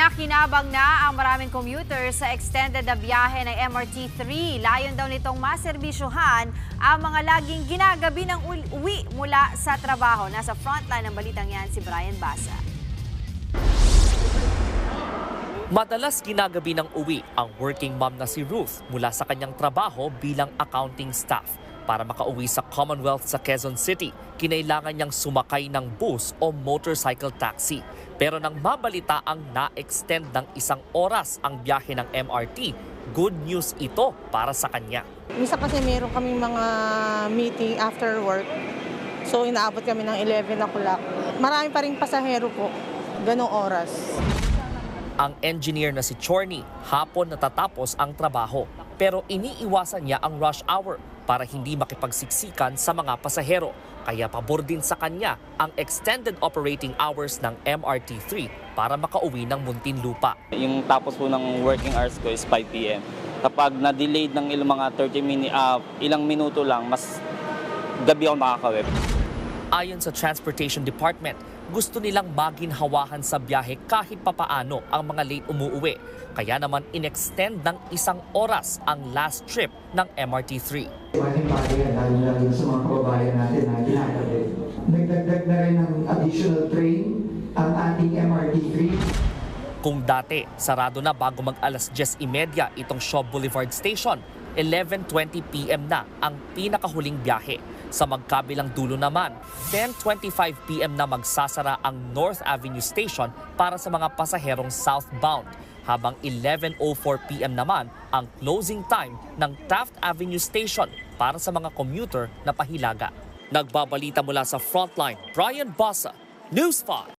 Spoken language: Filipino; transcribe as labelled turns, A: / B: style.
A: Nakinabang na ang maraming commuters sa extended na biyahe ng MRT-3. Layon daw nitong maserbisyuhan ang mga laging ginagabi ng uwi mula sa trabaho. Nasa frontline ng balitang yan si Brian Basa.
B: Madalas ginagabi ng uwi ang working mom na si Ruth mula sa kanyang trabaho bilang accounting staff. Para makauwi sa Commonwealth sa Quezon City, kinailangan niyang sumakay ng bus o motorcycle taxi. Pero nang mabalita ang na-extend ng isang oras ang biyahe ng MRT, good news ito para sa kanya.
C: Minsan kasi meron kaming mga meeting after work. So inaabot kami ng 11 o'clock. Marami pa rin pasahero po. Ganong oras.
B: Ang engineer na si Chorny, hapon natatapos ang trabaho. Pero iniiwasan niya ang rush hour para hindi makipagsiksikan sa mga pasahero. Kaya pabor din sa kanya ang extended operating hours ng MRT3 para makauwi ng Muntinlupa.
D: Yung tapos po ng working hours ko is 5 p.m. Kapag na-delayed ng ilang mga 30 minutes, ilang minuto lang, mas gabi ako nakakawip.
B: Ayon sa Transportation Department, gusto nilang maginhawahan sa biyahe kahit papaano ang mga late umuuwi. Kaya naman in-extend ng isang oras ang last trip ng MRT3.
E: Malaking bagay yan, lalo na dun sa mga kababayan natin na ginagabi. Nagdagdag na rin ng additional train ang ating MRT3.
B: Kung dati, sarado na bago mag alas 10.30 itong Shaw Boulevard Station, 11.20pm na ang pinakahuling biyahe. Sa magkabilang dulo naman, 10.25pm na magsasara ang North Avenue Station para sa mga pasaherong southbound, habang 11.04pm naman ang closing time ng Taft Avenue Station para sa mga commuter na pahilaga. Nagbabalita mula sa Frontline, Brian Bossa, News 5.